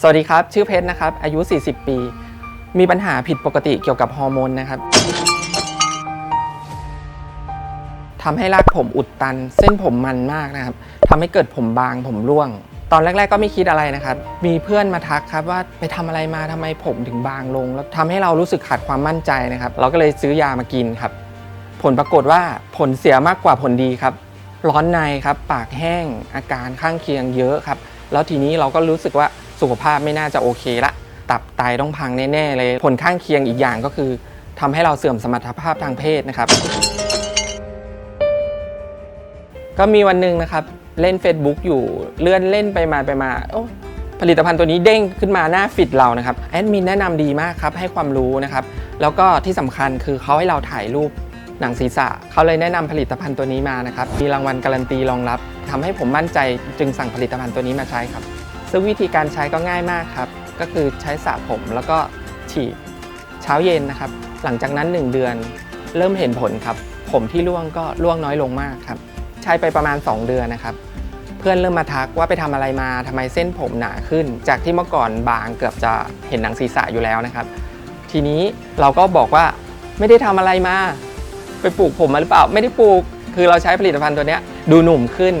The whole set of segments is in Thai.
สวัสดีครับ ชื่อเพชรนะครับ อายุ 40 ปี มีปัญหาผิดปกติเกี่ยวกับฮอร์โมนนะครับทำให้รากผมอุดตัน เส้นผมมันมากนะครับทำให้เกิดผมบางผมร่วง ตอนแรก ๆ ก็ไม่คิดอะไรนะครับ มีเพื่อนมาทักครับว่าไปทำอะไรมาทำไมผมถึงบางลง แล้วทำให้เรารู้สึกขาดความมั่นใจนะครับ เราก็เลยซื้อยามากินครับ ผลปรากฏว่าผลเสียมากกว่าผลดีครับ ร้อนในครับ ปากแห้งอาการข้างเคียงเยอะครับ แล้วทีนี้เราก็รู้สึกว่า สุขภาพไม่น่าจะโอเคละ ตับไตต้องพังแน่ ๆ เลย ผลข้างเคียงอีกอย่างก็คือทำให้เราเสื่อมสมรรถภาพทางเพศนะครับ ก็มีวันหนึ่งนะครับ เล่น Facebook อยู่เลื่อนเล่นไปมาไปมาโอ้ผลิตภัณฑ์ตัวนี้เด้งขึ้นมาหน้าฟิดเรานะครับแอดมินแนะนำดีมากครับ ให้ความรู้นะครับ แล้วก็ที่สำคัญคือเขาให้เราถ่ายรูปหนังศีรษะ เขาเลยแนะนำผลิตภัณฑ์ตัวนี้มานะครับ มีรางวัลการันตีรองรับทำให้ผมมั่นใจจึงสั่งผลิตภัณฑ์ตัวนี้มาใช้ครับ ซึ่งวิธีการใช้ก็ง่ายมากครับ ก็คือใช้สระผมแล้วก็ฉีดเช้าเย็นนะครับ หลังจากนั้น 1 เดือนเริ่มเห็นผลครับ ผมที่ร่วงก็ร่วงน้อยลงมากครับ ใช้ไปประมาณ 2 เดือนนะครับ เพื่อนเริ่มมาทักว่าไปทำอะไรมาทำไมเส้นผมหนาขึ้น จากที่เมื่อก่อนบางเกือบจะเห็นหนังศีรษะอยู่แล้วนะครับ ทีนี้เราก็บอกว่าไม่ได้ทำอะไรมา ไปปลูกผมมาหรือเปล่า ไม่ได้ปลูก คือเราใช้ผลิตภัณฑ์ตัวนี้ดูหนุ่มขึ้น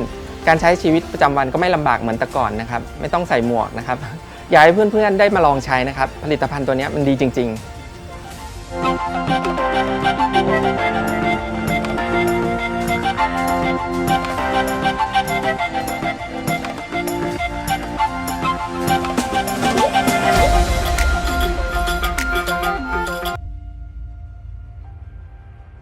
การใช้ชีวิตประจำวันก็ไม่ลำบากเหมือนแต่ก่อนนะครับ ไม่ต้องใส่หมวกนะครับอยากให้เพื่อนๆได้มาลองใช้นะครับ ผลิตภัณฑ์ตัวนี้มันดีจริง ๆ